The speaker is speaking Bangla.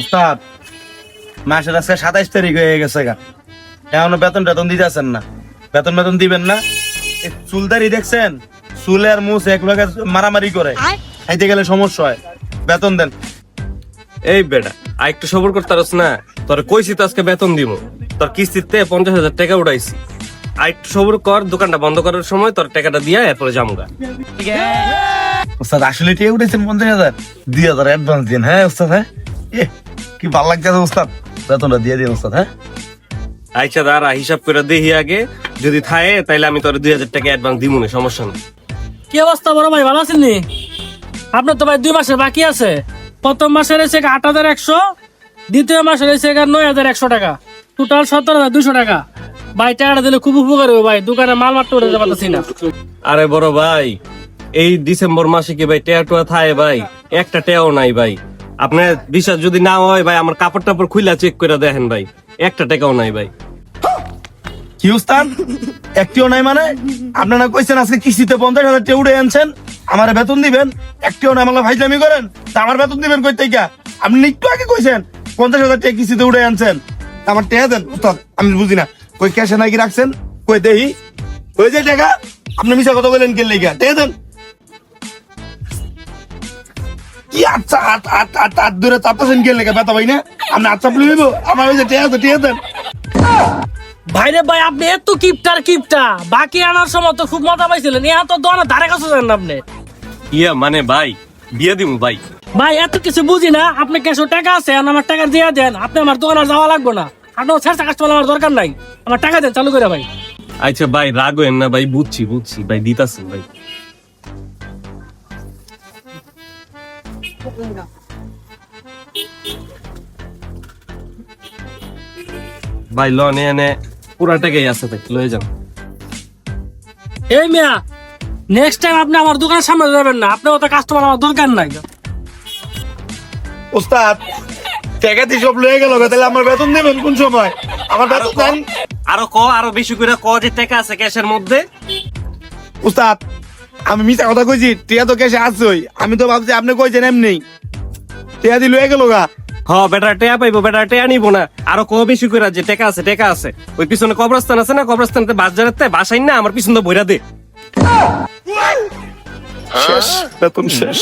উস্তাদ মাসের আজকে সাতাইশ তারিখ হয়ে গেছে গা। এখনও বেতন টেতন দিতেছেন না। বেতন বেতন দিবেন না। এই চুলদারি দেখছেন? চুলের মুছ এক লগে মারামারি করে। খাইতে গেলে সমস্যা হয়। বেতন দেন। এই বেটা আর একটু সবর করতে পারস না। তোর কইছি তো আজকে বেতন দিব। তোর কিস্তিতে পঞ্চাশ হাজার টাকা উঠাইছি। আর একটু সবর কর দোকানটা বন্ধ করার সময় তোর টাকাটা দিয়া এরপরে জামগা উস্তাদ আসলে টিয়ে উঠেছেন পঞ্চাশ হাজার। দুই হাজার অ্যাডভান্স দিন হ্যাঁ উস্তাদ হ্যাঁ। এ, কি ভালো লাগছে উস্তাদ? বেতনটা দিয়ে দিন উস্তাদ হ্যাঁ? আচ্ছা দাঁড়া হিসাব করে দেখি আগে। যদি থাকে তাইলে আমি তোর দুই হাজার টাকা অ্যাডভান্স দিব না সমস্যা নেই। কি অবস্থা বড় ভাই? ভালো আছেন নি? আপনার তো ভাই দুই মাসের বাকি আছে। প্রথম মাসের এসে আট হাজার একশো দ্বিতীয় মাসের এসে নয় হাজার একশো টাকা। টোটাল সত্তর হাজার দুশো টাকা। ভাই টাকাটা দিলে খুব উপকার হবে ভাই দোকানে মাল মারতে উঠে পারতেছি না। আরে বড় ভাই এই ডিসেম্বর মাসে কি ভাই টেয়া টুয়া থায় ভাই? একটা টেয়াও নাই ভাই। আপনার বিশ্বাস যদি না হয় ভাই, আমার কাপড় টাপড় খুইলা চেক করে দেখেন ভাই। একটা টাকাও নাই ভাই। কি উস্তাদ? একটিও নাই মানে? আপনারা কইছেন আজকে কিস্তিতে পঞ্চাশ হাজার টাকা উঠে আনছেন, আমার বেতন দিবেন, একটিও নাই মানে ভাইজামি করেন? তা আমার বেতন দিবেন কই থেকে? আপনি একটু আগে কইছেন, পঞ্চাশ হাজার টাকা কিস্তিতে উঠে আনছেন। আমার টেয়া দেন, উস্তাদ, আমি বুঝি না। কই ক্যাশে নাকি রাখছেন? কই দেহি? কই যে টাকা? আপনি মিশা কথা বলেন কে লেগা? টেয়া দেন। কি আচ্ছা চাপতেছেন ভাই না? আপনি আচ্ছা বলে আমার ওই যে ভাইরে ভাই আপনি এত কিপটার কিপটা। বাকি আনার সময় তো খুব মজা পাইছিলেন। ইহা তো দোকানে ধারে কাছে যান আপনি। ইয়া মানে ভাই বিয়ে ভাই। ভাই এত কিছু বুঝি না। আপনি কিছু টাকা আছে আর আমার টাকা দিয়ে দেন। আপনি আমার দোকানে আর যাওয়া লাগবে না। আপনার ছেড়ে কাস্টমার আমার দরকার নাই। আমার টাকা দেন চালু করে ভাই। আচ্ছা ভাই রাগ না ভাই বুঝছি বুঝছি। ভাই দিতাছেন ভাই। ভাই লন এনে পুরা টাকাই আছে ভাই লয়ে যান এই মিয়া নেক্সট টাইম আপনি আমার দোকানের সামনে যাবেন না আপনি অত কাস্টমার আমার দরকার নাই। ওস্তাদ টাকা দিয়ে সব লয়ে গেল তাহলে আমার বেতন দেবেন কোন সময়? আমার বেতন আরও ক আরও বেশি করে ক যে টাকা আছে ক্যাশের মধ্যে। উস্তাদ আমি মিছা কথা কইছি টিয়া তো কেসে আসছই আমি তো ভাবছি আপনি কইছেন এমনি। টিয়া দি লয়ে গেল গা। হ বেটা টেয়া পাইবো বেটা টেয়া নিবো না। আরও কো বেশি করে যে টাকা আছে টেকা আছে। ওই পিছনে কবরস্থান আছে না কবরস্থানতে বাজারের বাসাই না আমার পিছনে বইরা দে। শেষ বেতন শেষ।